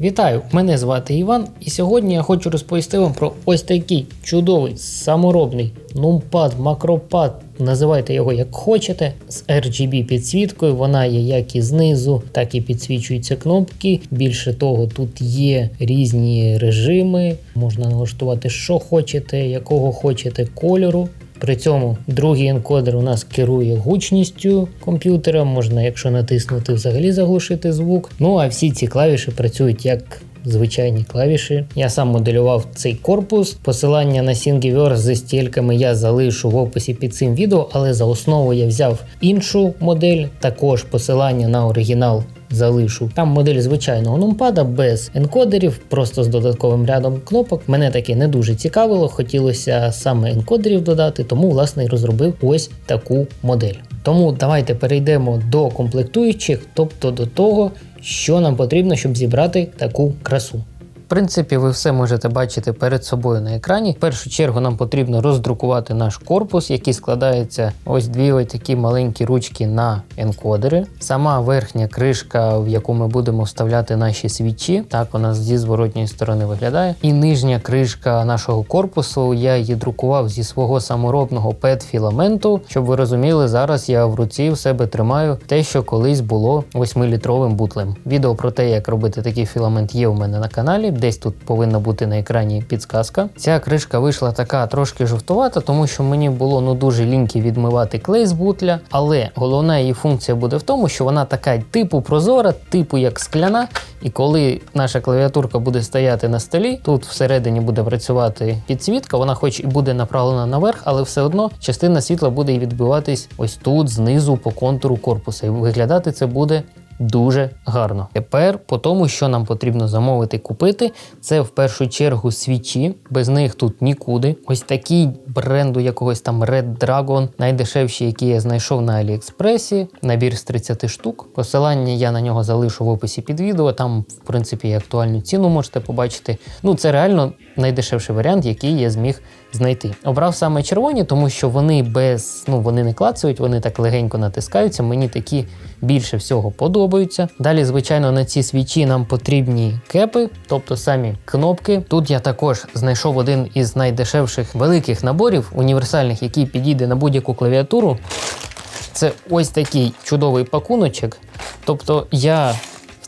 Вітаю! Мене звати Іван, і сьогодні я хочу розповісти вам про ось такий чудовий саморобний нумпад, макропад, називайте його як хочете, з RGB підсвіткою. Вона є як і знизу, так і підсвічуються кнопки. Більше того, тут є різні режими, можна налаштувати, що хочете, якого хочете кольору. При цьому другий енкодер у нас керує гучністю комп'ютера, можна, якщо натиснути, взагалі заглушити звук. Ну а всі ці клавіші працюють як звичайні клавіші. Я сам моделював цей корпус. Посилання на Thingiverse зі стільками я залишу в описі під цим відео, але за основу я взяв іншу модель, також посилання на оригінал. Залишу там модель звичайного нумпада без енкодерів, просто з додатковим рядом кнопок. Мене таке не дуже цікавило, хотілося саме енкодерів додати, тому власне і розробив ось таку модель. Тому давайте перейдемо до комплектуючих, тобто до того, що нам потрібно, щоб зібрати таку красу. Принципі, ви все можете бачити перед собою на екрані. В першу чергу нам потрібно роздрукувати наш корпус, який складається ось дві ось такі маленькі ручки на енкодери. Сама верхня кришка, в яку ми будемо вставляти наші свічі. Так нас зі зворотньої сторони виглядає. І нижня кришка нашого корпусу. Я її друкував зі свого саморобного пет-філаменту. Щоб ви розуміли, зараз я в руці в себе тримаю те, що колись було 8-літровим бутлем. Відео про те, як робити такий філамент, є у мене на каналі десь тут повинна бути на екрані підсказка. Ця кришка вийшла така трошки жовтувата, тому що мені було ну дуже ліньки відмивати клей з бутля. Але головна її функція буде в тому, що вона така типу прозора, типу як скляна. І коли наша клавіатурка буде стояти на столі, тут всередині буде працювати підсвітка, вона хоч і буде направлена наверх, але все одно частина світла буде і відбиватись ось тут, знизу по контуру корпуса. І виглядати це буде дуже гарно. Тепер по тому, що нам потрібно замовити купити, це в першу чергу свічі, без них тут нікуди. Ось такий бренду якогось там Red Dragon, найдешевший, який я знайшов на Аліекспресі, набір з 30 штук. Посилання я на нього залишу в описі під відео. Там, в принципі, і актуальну ціну можете побачити. Ну, це реально найдешевший варіант, який я зміг знайти. Обрав саме червоні, тому що вони без, ну вони не клацають, вони так легенько натискаються. Мені такі більше всього подобаються. Далі, звичайно, на ці свічі нам потрібні кепи, тобто самі кнопки. Тут я також знайшов один із найдешевших великих наборів універсальних, який підійде на будь-яку клавіатуру. Це ось такий чудовий пакуночок. Тобто я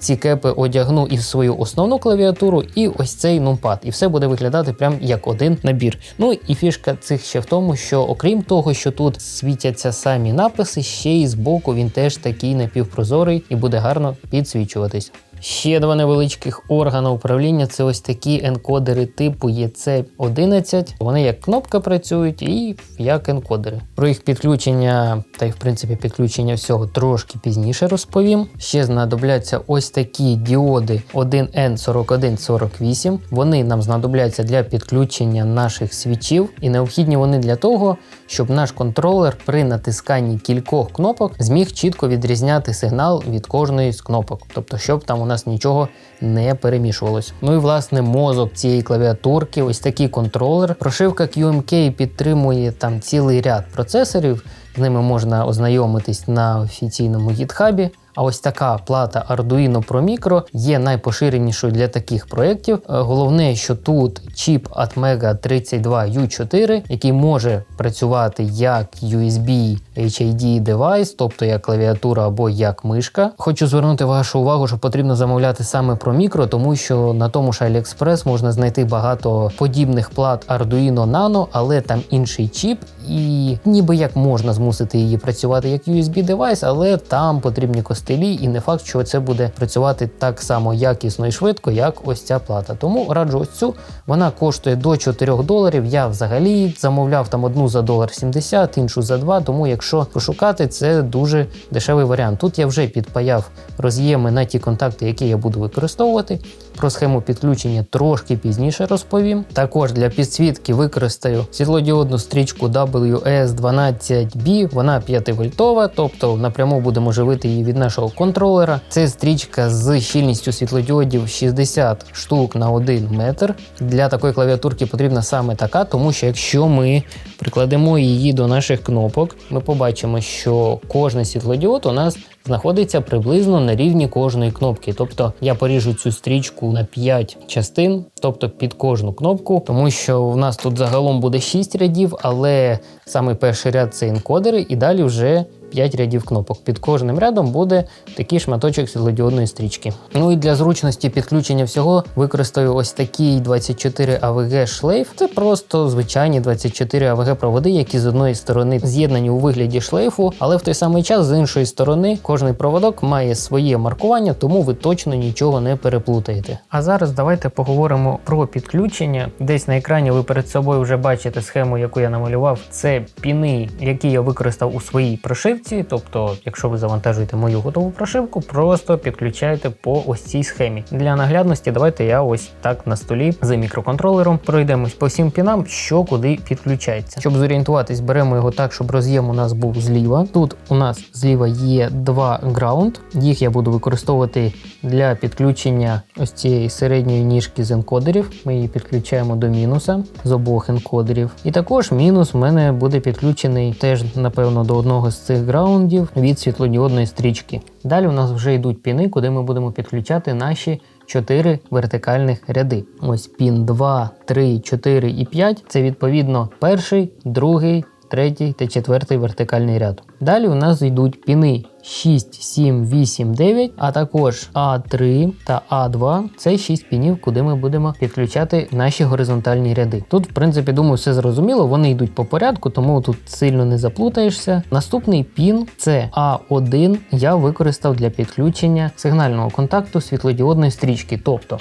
ці кепи одягну і в свою основну клавіатуру, і ось цей нумпад. І все буде виглядати прям як один набір. Ну і фішка цих ще в тому, що окрім того, що тут світяться самі написи, ще й збоку він теж такий напівпрозорий і буде гарно підсвічуватись. Ще два невеличких органи управління це ось такі енкодери типу EC11. Вони як кнопка працюють і як енкодери. Про їх підключення та й в принципі підключення всього трошки пізніше розповім. Ще знадобляться ось такі діоди 1N4148. Вони нам знадобляться для підключення наших свічів, і необхідні вони для того, щоб наш контролер при натисканні кількох кнопок зміг чітко відрізняти сигнал від кожної з кнопок, тобто, щоб там у нас нічого не перемішувалось. Ну і власне мозок цієї клавіатурки, ось такий контролер. Прошивка QMK підтримує там цілий ряд процесорів. З ними можна ознайомитись на офіційному гітхабі. А ось така плата Arduino Pro Micro є найпоширенішою для таких проєктів. Е, головне, що тут чіп Atmega 32U4, який може працювати як USB HID девайс, тобто як клавіатура або як мишка. Хочу звернути вашу увагу, що потрібно замовляти саме Pro Micro, тому що на тому ж AliExpress можна знайти багато подібних плат Arduino Nano, але там інший чіп, і ніби як можна змусити її працювати як USB девайс, але там потрібні кости стилі, і не факт, що це буде працювати так само якісно і швидко, як ось ця плата. Тому раджу ось цю. Вона коштує до 4 доларів. Я взагалі замовляв там одну за долар 70, іншу за 2, Тому, якщо пошукати, це дуже дешевий варіант. Тут я вже підпаяв роз'єми на ті контакти, які я буду використовувати. Про схему підключення трошки пізніше розповім. Також для підсвітки використаю світлодіодну стрічку WS12B, вона 5 вольтова, тобто напряму будемо живити її від нашого контролера. Це стрічка з щільністю світлодіодів 60 штук на 1 метр. Для такої клавіатурки потрібна саме така, тому що якщо ми прикладемо її до наших кнопок, ми побачимо, що кожний світлодіод у нас знаходиться приблизно на рівні кожної кнопки. Тобто я поріжу цю стрічку на 5 частин, тобто під кожну кнопку, тому що в нас тут загалом буде 6 рядів, але саме перший ряд це енкодери, і далі вже 5 рядів кнопок. Під кожним рядом буде такий шматочок світлодіодної стрічки. Ну і для зручності підключення всього використаю ось такий 24 AVG шлейф. Це просто звичайні 24 AVG проводи, які з одної сторони з'єднані у вигляді шлейфу, але в той самий час з іншої сторони кожний проводок має своє маркування, тому ви точно нічого не переплутаєте. А зараз давайте поговоримо про підключення. Десь на екрані ви перед собою вже бачите схему, яку я намалював. Це піни, які я використав у своїй прошивці прошивці. Тобто, якщо ви завантажуєте мою готову прошивку, просто підключайте по ось цій схемі. Для наглядності, давайте я ось так на столі з мікроконтролером пройдемось по всім пінам, що куди підключається. Щоб зорієнтуватись, беремо його так, щоб роз'єм у нас був зліва. Тут у нас зліва є два граунд, їх я буду використовувати для підключення ось цієї середньої ніжки з енкодерів. Ми її підключаємо до мінуса з обох енкодерів. І також мінус в мене буде підключений теж, напевно, до одного з цих граундів від світлодіодної стрічки. Далі у нас вже йдуть піни, куди ми будемо підключати наші 4 вертикальних ряди. Ось пін 2, 3, 4 і 5 це відповідно перший, другий, третій та четвертий вертикальний ряд. Далі у нас йдуть піни 6, 7, 8, 9, а також А3 та А2 це 6 пінів, куди ми будемо підключати наші горизонтальні ряди. Тут, в принципі, думаю, все зрозуміло, вони йдуть по порядку, тому тут сильно не заплутаєшся. Наступний пін це А1 я використав для підключення сигнального контакту світлодіодної стрічки. тобто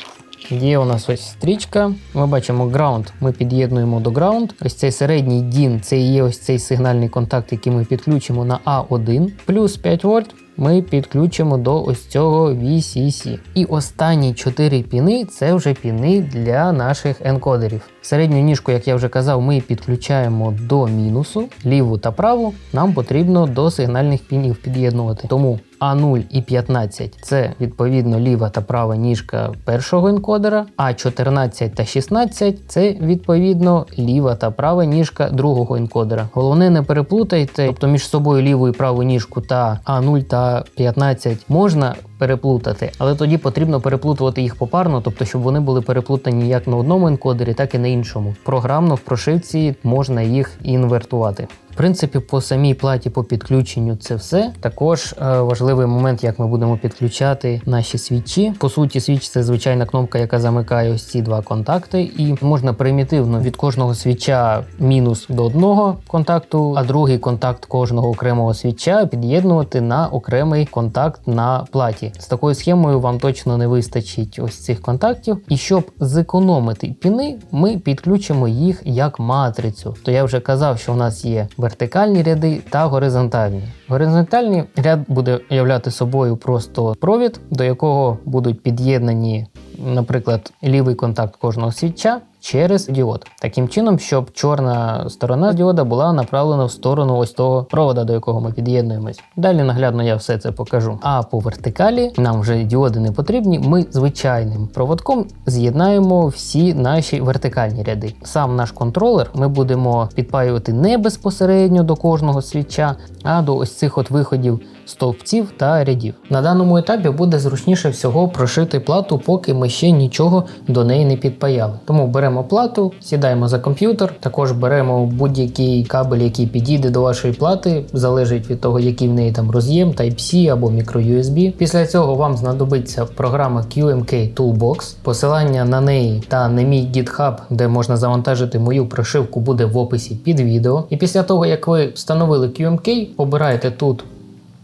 Є у нас ось стрічка. Ми бачимо граунд, ми під'єднуємо до граунд. Ось цей середній DIN це є ось цей сигнальний контакт, який ми підключимо на А1, плюс 5 вольт ми підключимо до ось цього VCC. І останні 4 піни це вже піни для наших енкодерів. Середню ніжку, як я вже казав, ми підключаємо до мінусу, ліву та праву нам потрібно до сигнальних пінів під'єднувати. Тому А0 і 15 це відповідно ліва та права ніжка першого енкодера, а 14 та 16 це відповідно ліва та права ніжка другого енкодера. Головне, не переплутайте, тобто між собою ліву і праву ніжку та А0 та 15 можна переплутати, але тоді потрібно переплутувати їх попарно, тобто, щоб вони були переплутані як на одному енкодері, так і на іншому. Програмно в прошивці можна їх інвертувати принципі, по самій платі по підключенню це все. Також е, важливий момент, як ми будемо підключати наші свічі. По суті, свіч це звичайна кнопка, яка замикає ось ці два контакти, і можна примітивно від кожного свіча мінус до одного контакту, а другий контакт кожного окремого свіча під'єднувати на окремий контакт на платі. З такою схемою вам точно не вистачить ось цих контактів. І щоб зекономити піни, ми підключимо їх як матрицю. То я вже казав, що в нас є вертикальні ряди та горизонтальні. Горизонтальний ряд буде являти собою просто провід, до якого будуть під'єднані, наприклад, лівий контакт кожного свіча через діод. Таким чином, щоб чорна сторона діода була направлена в сторону ось того провода, до якого ми під'єднуємось. Далі наглядно я все це покажу. А по вертикалі нам вже діоди не потрібні. Ми звичайним проводком з'єднаємо всі наші вертикальні ряди. Сам наш контролер ми будемо підпаювати не безпосередньо до кожного свіча, а до ось цих от виходів стовпців та рядів. На даному етапі буде зручніше всього прошити плату, поки ми ще нічого до неї не підпаяли. Тому беремо плату, сідаємо за комп'ютер, також беремо будь-який кабель, який підійде до вашої плати, залежить від того, який в неї там роз'єм, Type-C або microUSB. Після цього вам знадобиться програма QMK Toolbox. Посилання на неї та на мій GitHub, де можна завантажити мою прошивку, буде в описі під відео. І після того, як ви встановили QMK, обираєте тут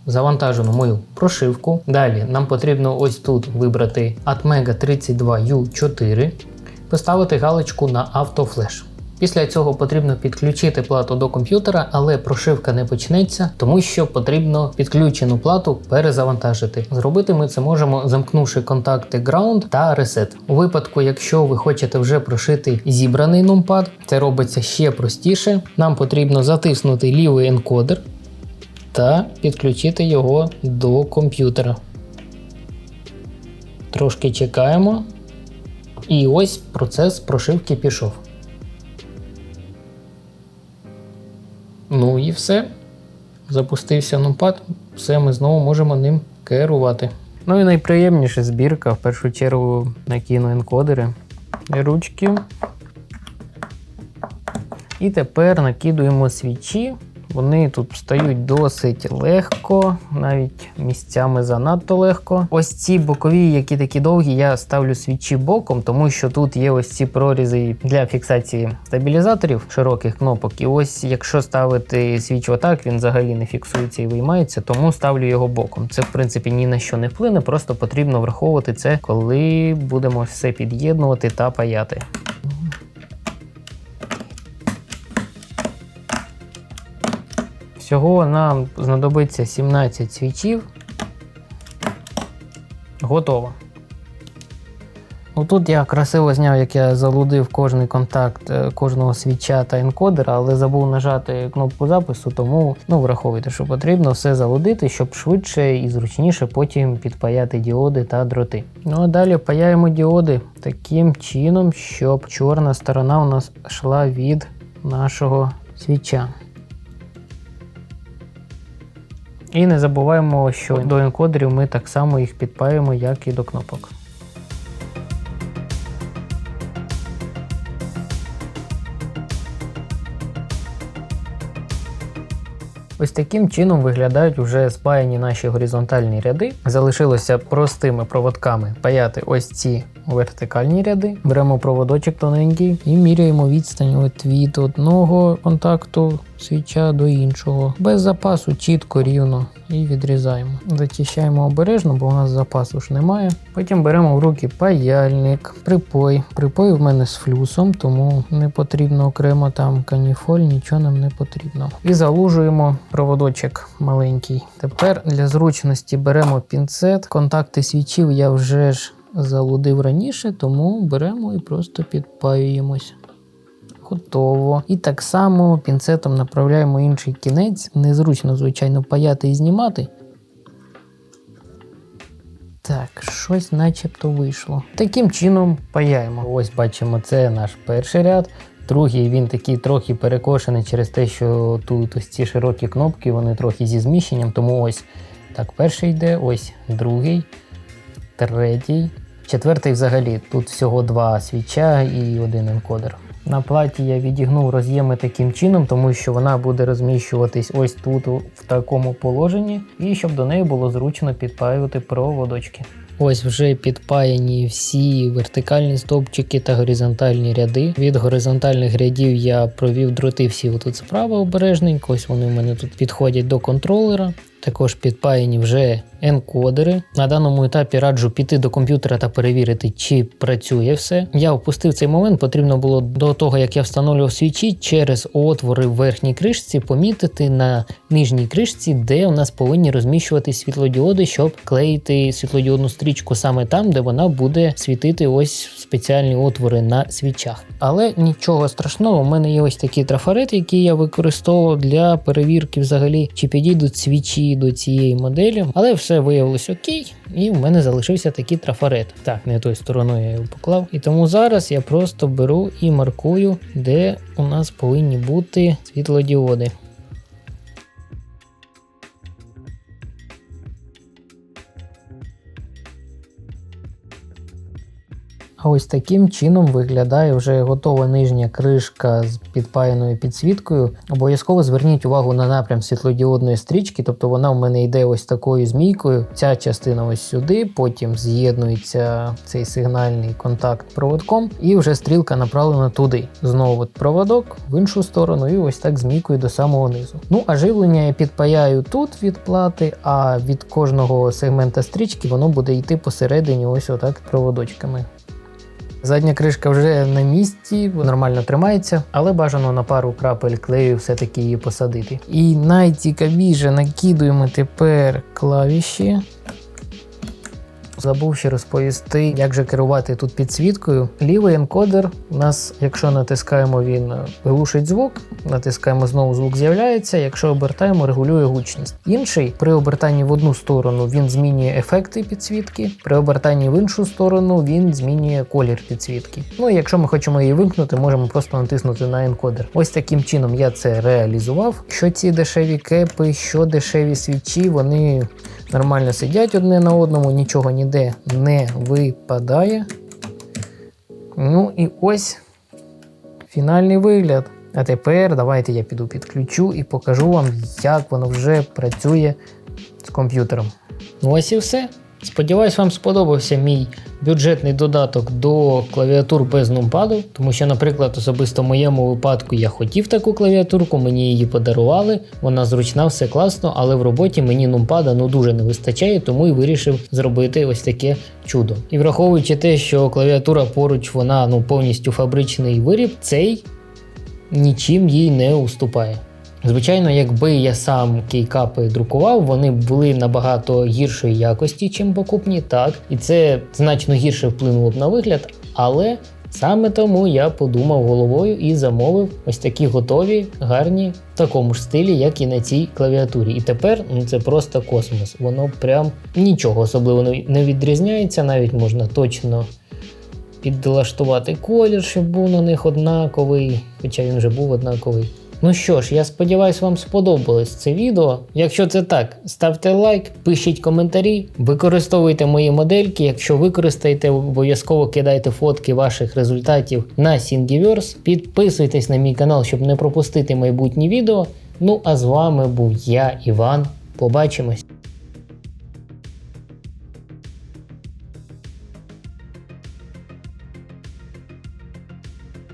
завантажену мою прошивку. Далі нам потрібно ось тут вибрати Atmega 32U4, поставити галочку на автофлеш. Після цього потрібно підключити плату до комп'ютера, але прошивка не почнеться, тому що потрібно підключену плату перезавантажити. Зробити ми це можемо, замкнувши контакти Ground та Reset. У випадку, якщо ви хочете вже прошити зібраний нумпад, це робиться ще простіше. Нам потрібно затиснути лівий енкодер та підключити його до комп'ютера. Трошки чекаємо. І ось процес прошивки пішов. Ну і все. Запустився нумпад, все ми знову можемо ним керувати. Ну і найприємніша збірка, в першу чергу накину енкодери, ручки. І тепер накидуємо свічі. Вони тут стають досить легко, навіть місцями занадто легко. Ось ці бокові, які такі довгі, я ставлю свічі боком, тому що тут є ось ці прорізи для фіксації стабілізаторів широких кнопок. І ось, якщо ставити свіч отак, він взагалі не фіксується і виймається, тому ставлю його боком. Це в принципі ні на що не вплине, просто потрібно враховувати це, коли будемо все під'єднувати та паяти. Всього нам знадобиться 17 свічів. Готово. Ну, Тут я красиво зняв, як я залудив кожний контакт е, кожного свіча та енкодера, але забув нажати кнопку запису, тому ну, враховуйте, що потрібно все залудити, щоб швидше і зручніше потім підпаяти діоди та дроти. Ну а далі паяємо діоди таким чином, щоб чорна сторона у нас йшла від нашого свіча. І не забуваємо, що до енкодерів ми так само їх підпаємо, як і до кнопок. Ось таким чином виглядають вже спаяні наші горизонтальні ряди. Залишилося простими проводками паяти ось ці вертикальні ряди. Беремо проводочок тоненький і міряємо відстань от від одного контакту свіча до іншого. Без запасу чітко рівно і відрізаємо. Зачищаємо обережно, бо у нас запасу ж немає. Потім беремо в руки паяльник, припой. Припой в мене з флюсом, тому не потрібно окремо там каніфоль, нічого нам не потрібно. І залужуємо проводочок маленький. Тепер для зручності беремо пінцет. Контакти свічів я вже ж залудив раніше, тому беремо і просто підпаюємось. Готово. І так само пінцетом направляємо інший кінець. Незручно, звичайно, паяти і знімати. Так, щось начебто вийшло. Таким чином паяємо. Ось бачимо, це наш перший ряд. Другий він такий трохи перекошений через те, що тут ось ці широкі кнопки, вони трохи зі зміщенням. Тому ось так, перший йде, ось другий, третій, четвертий взагалі. Тут всього два свіча і один енкодер. На платі я відігнув роз'єми таким чином, тому що вона буде розміщуватись ось тут в такому положенні, і щоб до неї було зручно підпаювати проводочки. Ось вже підпаяні всі вертикальні стовпчики та горизонтальні ряди. Від горизонтальних рядів я провів дроти всі отут справа обережненько. Ось вони в мене тут підходять до контролера. Також підпаяні вже енкодери. На даному етапі раджу піти до комп'ютера та перевірити, чи працює все. Я опустив цей момент, потрібно було до того, як я встановлював свічі, через отвори в верхній кришці помітити на нижній кришці, де у нас повинні розміщувати світлодіоди, щоб клеїти світлодіодну стрічку саме там, де вона буде світити ось спеціальні отвори на свічах. Але нічого страшного, у мене є ось такі трафарети, які я використовував для перевірки взагалі, чи підійдуть свічі до цієї моделі. Але все виявилось окей, і в мене залишився такий трафарет. Так, не той стороною я його поклав. І тому зараз я просто беру і маркую, де у нас повинні бути світлодіоди. Ось таким чином виглядає вже готова нижня кришка з підпаяною підсвіткою. Обов'язково зверніть увагу на напрям світлодіодної стрічки, тобто вона в мене йде ось такою змійкою. Ця частина ось сюди, потім з'єднується цей сигнальний контакт проводком, і вже стрілка направлена туди. Знову от проводок в іншу сторону, і ось так змійкою до самого низу. Ну а живлення я підпаяю тут від плати, а від кожного сегмента стрічки воно буде йти посередині, ось отак проводочками. Задня кришка вже на місці, нормально тримається, але бажано на пару крапель клею все-таки її посадити. І найцікавіше накидуємо тепер клавіші. Забув ще розповісти, як же керувати тут підсвіткою. Лівий енкодер у нас, якщо натискаємо, він е, глушить звук, натискаємо знову звук з'являється. Якщо обертаємо, регулює гучність. Інший при обертанні в одну сторону він змінює ефекти підсвітки, при обертанні в іншу сторону він змінює колір підсвітки. Ну і якщо ми хочемо її вимкнути, можемо просто натиснути на енкодер. Ось таким чином я це реалізував. Що ці дешеві кепи, що дешеві свічі, вони нормально сидять одне на одному, нічого ніде не випадає. Ну і ось фінальний вигляд. А тепер давайте я піду підключу і покажу вам, як воно вже працює з комп'ютером. Ну ось і все. Сподіваюсь, вам сподобався мій бюджетний додаток до клавіатур без нумпаду, тому що, наприклад, особисто в моєму випадку я хотів таку клавіатурку, мені її подарували, вона зручна, все класно, але в роботі мені нумпада ну дуже не вистачає, тому і вирішив зробити ось таке чудо. І враховуючи те, що клавіатура поруч вона ну повністю фабричний виріб, цей нічим їй не уступає. Звичайно, якби я сам кейкапи друкував, вони були набагато гіршої якості, чим покупні, так. І це значно гірше вплинуло б на вигляд, але саме тому я подумав головою і замовив ось такі готові, гарні в такому ж стилі, як і на цій клавіатурі. І тепер ну, це просто космос. Воно прям нічого особливо не відрізняється, навіть можна точно підлаштувати колір, щоб був на них однаковий, хоча він вже був однаковий. Ну що ж, я сподіваюся, вам сподобалось це відео. Якщо це так, ставте лайк, пишіть коментарі, використовуйте мої модельки. Якщо використаєте, обов'язково кидайте фотки ваших результатів на Thingiverse. Підписуйтесь на мій канал, щоб не пропустити майбутні відео. Ну а з вами був я, Іван. Побачимось!